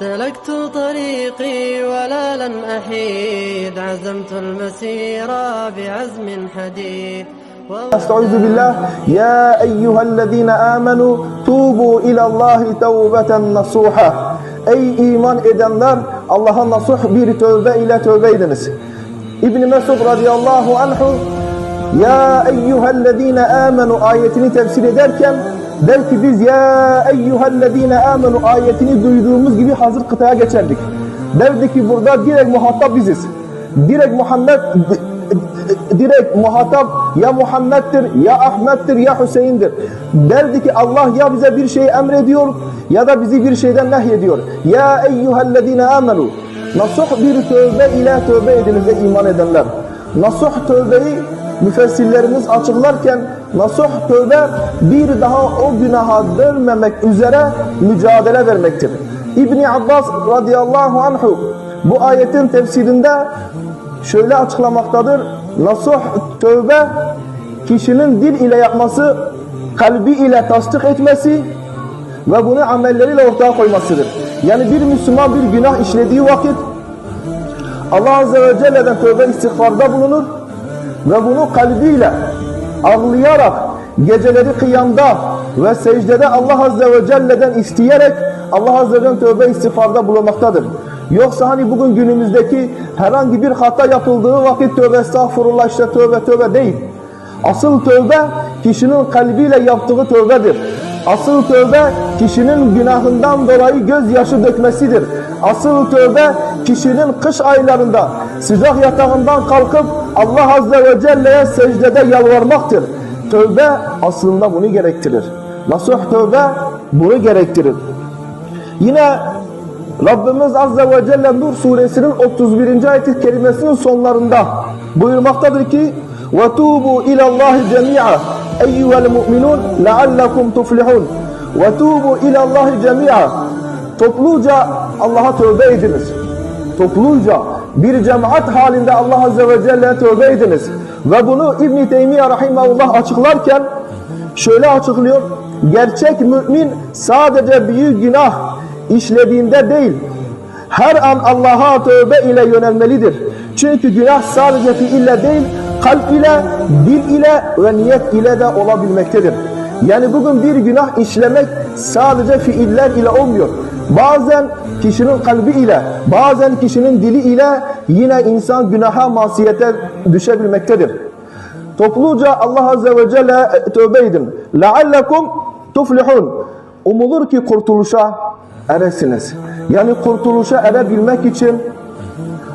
سلكت طريقي ولا لن أحيد. عزمت المسيرة بعزم حديد. أستعوذ بالله. يا أيها الذين آمنوا توبوا إلى الله توبة نصوحة. أي إيمان إدنر الله نصوح بير توبة إلى توبة إدنس ابن مسعود رضي الله عنه يا أيها الذين آمنوا آيتني تفسير ederken der biz ya eyyühellezine amenu ayetini duyduğumuz gibi hazır kıtaya geçerdik. Derdi ki burada direkt muhatap biziz. Direkt Muhammed direkt muhatap ya Muhammed'dir, ya Ahmet'tir, ya Hüseyin'dir. Derdi ki Allah ya bize bir şey emrediyor ya da bizi bir şeyden nehyediyor. Ya eyyühellezine amenu. Nasuh bir tövbe ile tövbe ediniz ey iman edenler. Nasuh tövbeyi müfessirlerimiz açıklarken nasuh tövbe bir daha o günaha dönmemek üzere mücadele vermektir. İbni Abbas radıyallahu anhu bu ayetin tefsirinde şöyle açıklamaktadır. Nasuh tövbe kişinin dil ile yapması, kalbi ile tasdik etmesi ve bunu amelleriyle ortaya koymasıdır. Yani bir Müslüman bir günah işlediği vakit Allah Azze ve Celle'den tövbe istiğfarda bulunur ve bunu kalbiyle ağlayarak geceleri kıyamda ve secdede Allah Azze ve Celle'den isteyerek Allah Azze ve Celle'den tövbe istiğfarda bulunmaktadır. Yoksa hani bugün günümüzdeki herhangi bir hata yapıldığı vakit tövbe estağfurullah işte tövbe tövbe değil. Asıl tövbe kişinin kalbiyle yaptığı tövbedir. Asıl tövbe kişinin günahından dolayı gözyaşı dökmesidir. Asıl tövbe kişinin kış aylarında sıcak yatağından kalkıp Allah Azze ve Celle'ye secdede yalvarmaktır. Tövbe aslında bunu gerektirir. Nasuh tövbe bunu gerektirir. Yine Rabbimiz Azze ve Celle Nur suresinin 31. ayet-i kerimesinin sonlarında buyurmaktadır ki وَتُوبُوا اِلَى اللّٰهِ جَمِيعًا اَيُّهَا الْمُؤْمِنُونَ لَعَلَّكُمْ تُفْلِحُونَ وَتُوبُوا اِلَى اللّٰهِ جَمِيعًا Topluca Allah'a tövbe ediniz. Topluca bir cemaat halinde Allah Azze ve Celle'ye tövbe ediniz. Ve bunu İbn-i Teymiye Rahimahullah açıklarken şöyle açıklıyor. Gerçek mümin sadece büyük günah işlediğinde değil, her an Allah'a tövbe ile yönelmelidir. Çünkü günah sadece fiille değil, kalp ile, dil ile ve niyet ile de olabilmektedir. Yani bugün bir günah işlemek sadece fiiller ile olmuyor. Bazen kişinin kalbi ile, bazen kişinin dili ile yine insan günaha, masiyete düşebilmektedir. Topluca Allah Azze ve Celle tövbe edin. لَعَلَّكُمْ tuflihun. Umulur ki kurtuluşa eresiniz. Yani kurtuluşa erebilmek için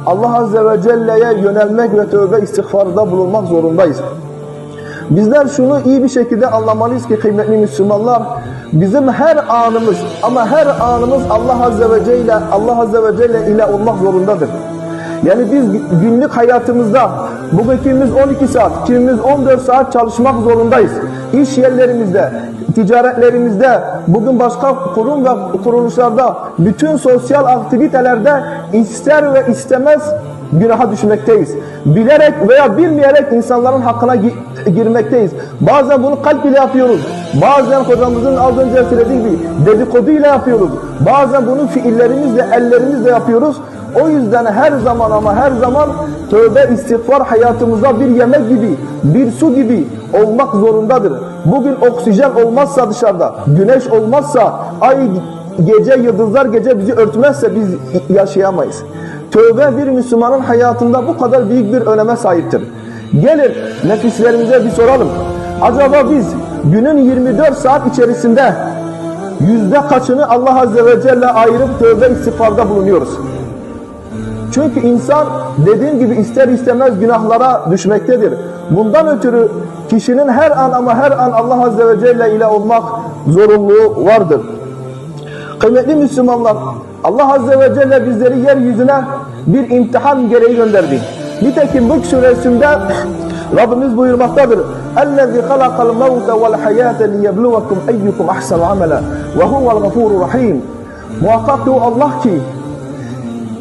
Allah Azze ve Celle'ye yönelmek ve tövbe istiğfarda bulunmak zorundayız. Bizler şunu iyi bir şekilde anlamalıyız ki kıymetli Müslümanlar bizim her anımız ama her anımız Allah Azze ve Celle Allah Azze ve Celle ile olmak zorundadır. Yani biz günlük hayatımızda bugün kimimiz 12 saat, kimimiz 14 saat çalışmak zorundayız. İş yerlerimizde, ticaretlerimizde, bugün başka kurum ve kuruluşlarda, bütün sosyal aktivitelerde ister ve istemez günaha düşmekteyiz. Bilerek veya bilmeyerek insanların hakkına gi girmekteyiz. Bazen bunu kalp ile yapıyoruz. Bazen hocamızın az önce söylediği gibi dedikodu ile yapıyoruz. Bazen bunu fiillerimizle, ellerimizle yapıyoruz. O yüzden her zaman ama her zaman tövbe istiğfar hayatımızda bir yemek gibi, bir su gibi olmak zorundadır. Bugün oksijen olmazsa dışarıda, güneş olmazsa, ay gece, yıldızlar gece bizi örtmezse biz yaşayamayız. Tövbe bir Müslümanın hayatında bu kadar büyük bir öneme sahiptir. Gelin nefislerimize bir soralım. Acaba biz günün 24 saat içerisinde yüzde kaçını Allah Azze ve Celle ayırıp tövbe istiğfarda bulunuyoruz? Çünkü insan dediğim gibi ister istemez günahlara düşmektedir. Bundan ötürü kişinin her an ama her an Allah Azze ve Celle ile olmak zorunluluğu vardır. Kıymetli Müslümanlar, Allah Azze ve Celle bizleri yeryüzüne bir imtihan gereği gönderdi. Nitekim bu suresinde Rabbimiz buyurmaktadır. اَلَّذِي خَلَقَ الْمَوْتَ وَالْحَيَاةَ لِيَبْلُوَكُمْ اَيُّكُمْ اَحْسَنُ عَمَلًا وَهُوَ الْغَفُورُ الرَّحِيمُ Muhakkak ki o Allah ki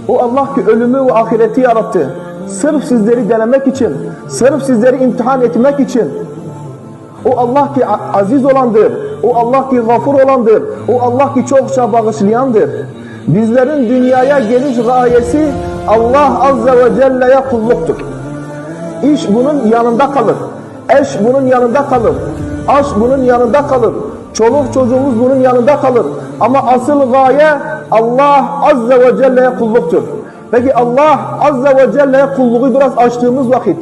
o Allah ki ölümü ve ahireti yarattı. Sırf sizleri denemek için, sırf sizleri imtihan etmek için. o Allah ki aziz olandır. O Allah ki gafur olandır. O Allah ki çokça bağışlayandır. Bizlerin dünyaya geliş gayesi Allah Azze ve Celle'ye kulluktur. İş bunun yanında kalır. Eş bunun yanında kalır. Aş bunun yanında kalır. Çoluk çocuğumuz bunun yanında kalır. Ama asıl gaye Allah Azze ve Celle'ye kulluktur. Peki Allah Azze ve Celle'ye kulluğu biraz açtığımız vakit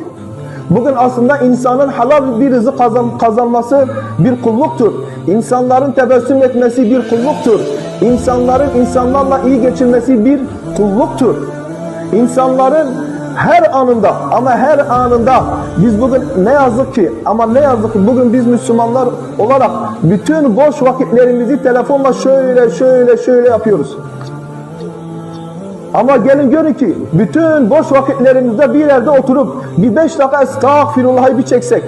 Bugün aslında insanın halal bir rızık kazan, kazanması bir kulluktur. İnsanların tebessüm etmesi bir kulluktur. İnsanların insanlarla iyi geçirmesi bir kulluktur. İnsanların her anında ama her anında biz bugün ne yazık ki ama ne yazık ki bugün biz Müslümanlar olarak bütün boş vakitlerimizi telefonla şöyle şöyle şöyle yapıyoruz. Ama gelin görün ki bütün boş vakitlerimizde bir yerde oturup bir beş dakika estağfirullah'ı bir çeksek.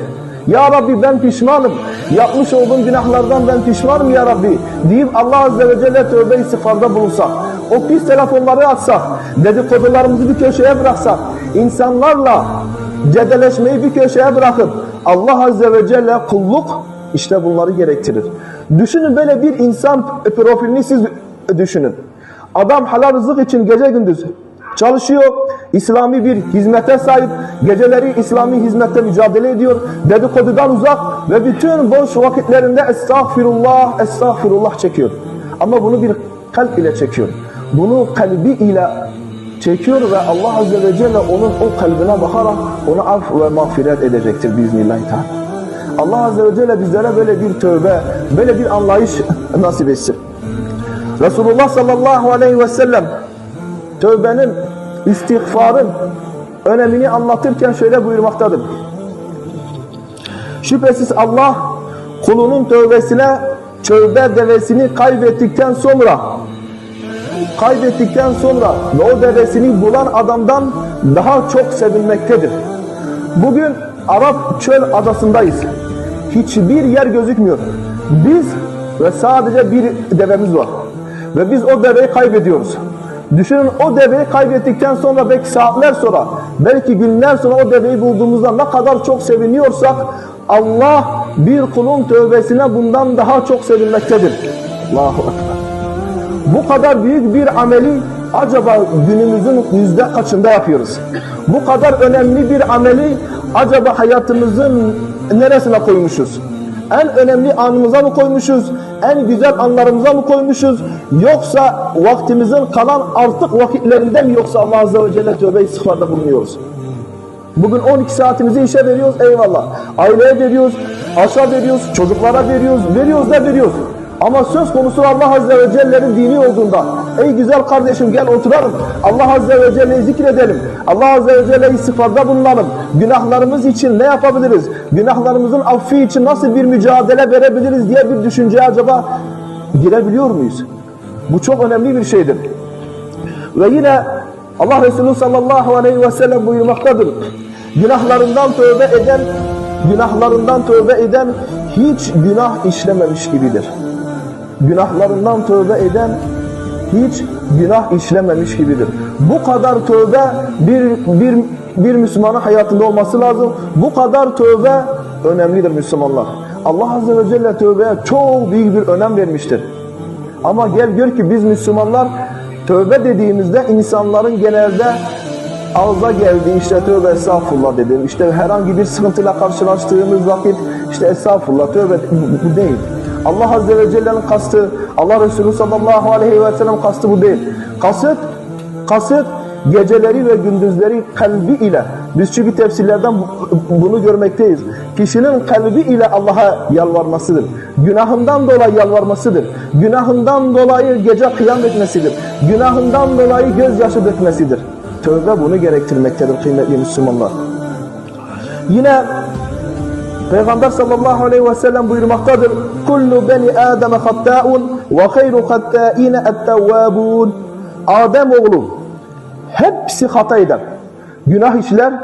Ya Rabbi ben pişmanım. Yapmış olduğum günahlardan ben pişmanım ya Rabbi. Deyip Allah Azze ve Celle tövbe istiğfarda bulunsak. O pis telefonları atsak. Dedikodularımızı bir köşeye bıraksak. insanlarla cedeleşmeyi bir köşeye bırakıp Allah Azze ve Celle kulluk işte bunları gerektirir. Düşünün böyle bir insan profilini siz düşünün. Adam halal rızık için gece gündüz çalışıyor. İslami bir hizmete sahip. Geceleri İslami hizmette mücadele ediyor. Dedikodudan uzak ve bütün boş vakitlerinde estağfirullah, estağfirullah çekiyor. Ama bunu bir kalp ile çekiyor. Bunu kalbi ile çekiyor ve Allah Azze ve Celle onun o kalbine bakarak onu af ve mağfiret edecektir biiznillahü teala. Allah Azze ve Celle bizlere böyle bir tövbe, böyle bir anlayış nasip etsin. Resulullah sallallahu aleyhi ve sellem tövbenin, istiğfarın önemini anlatırken şöyle buyurmaktadır. Şüphesiz Allah kulunun tövbesine tövbe devesini kaybettikten sonra kaybettikten sonra ve o devesini bulan adamdan daha çok sevinmektedir. Bugün Arap çöl adasındayız. Hiçbir yer gözükmüyor. Biz ve sadece bir devemiz var. Ve biz o deveyi kaybediyoruz. Düşünün o deveyi kaybettikten sonra belki saatler sonra, belki günler sonra o deveyi bulduğumuzda ne kadar çok seviniyorsak Allah bir kulun tövbesine bundan daha çok sevinmektedir. Allahu Ekber. Bu kadar büyük bir ameli acaba günümüzün yüzde kaçında yapıyoruz? Bu kadar önemli bir ameli acaba hayatımızın neresine koymuşuz? En önemli anımıza mı koymuşuz? En güzel anlarımıza mı koymuşuz? Yoksa vaktimizin kalan artık vakitlerinde mi yoksa Allah Azze ve Celle tövbe istiğfarda bulunuyoruz? Bugün 12 saatimizi işe veriyoruz eyvallah. Aileye veriyoruz, aşağı veriyoruz, çocuklara veriyoruz, veriyoruz da veriyoruz. Ama söz konusu Allah Azze ve Celle'nin dini olduğunda ey güzel kardeşim gel oturalım. Allah Azze ve Celle'yi zikredelim. Allah Azze ve Celle'yi istiğfarda bulunalım. Günahlarımız için ne yapabiliriz? Günahlarımızın affi için nasıl bir mücadele verebiliriz diye bir düşünceye acaba girebiliyor muyuz? Bu çok önemli bir şeydir. Ve yine Allah Resulü sallallahu aleyhi ve sellem buyurmaktadır. Günahlarından tövbe eden, günahlarından tövbe eden hiç günah işlememiş gibidir. Günahlarından tövbe eden hiç günah işlememiş gibidir. Bu kadar tövbe bir, bir, bir Müslümanın hayatında olması lazım. Bu kadar tövbe önemlidir Müslümanlar. Allah Azze ve Celle tövbeye çok büyük bir önem vermiştir. Ama gel gör ki biz Müslümanlar tövbe dediğimizde insanların genelde ağza geldiği işte tövbe estağfurullah dedim. İşte herhangi bir sıkıntıyla karşılaştığımız vakit işte estağfurullah tövbe bu değil. Allah Azze ve Celle'nin kastı, Allah Resulü sallallahu aleyhi ve sellem kastı bu değil. Kasıt, kasıt geceleri ve gündüzleri kalbi ile, biz çünkü tefsirlerden bunu görmekteyiz. Kişinin kalbi ile Allah'a yalvarmasıdır. Günahından dolayı yalvarmasıdır. Günahından dolayı gece kıyam etmesidir. Günahından dolayı gözyaşı dökmesidir. Tövbe bunu gerektirmektedir kıymetli Müslümanlar. Yine Peygamber sallallahu aleyhi ve sellem buyurmaktadır. Kullu beni Adem hatta'un ve hayru hatta'ine et-tevvabun. Adem oğlu hepsi hata eder. Günah işler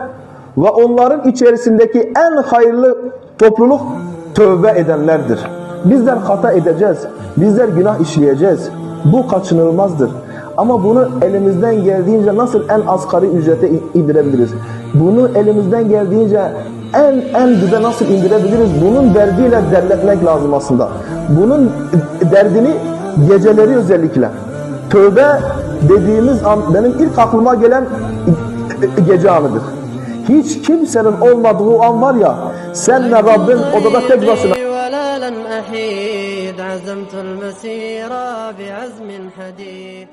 ve onların içerisindeki en hayırlı topluluk tövbe edenlerdir. Bizler hata edeceğiz. Bizler günah işleyeceğiz. Bu kaçınılmazdır. Ama bunu elimizden geldiğince nasıl en asgari ücrete indirebiliriz? Bunu elimizden geldiğince en en dibe nasıl indirebiliriz? Bunun derdiyle derletmek lazım aslında. Bunun derdini geceleri özellikle Tövbe dediğimiz an benim ilk aklıma gelen gece anıdır. Hiç kimsenin olmadığı an var ya senle Rabbin odada tek başına ولا لن أحيد عزمت المسير بعزم حديد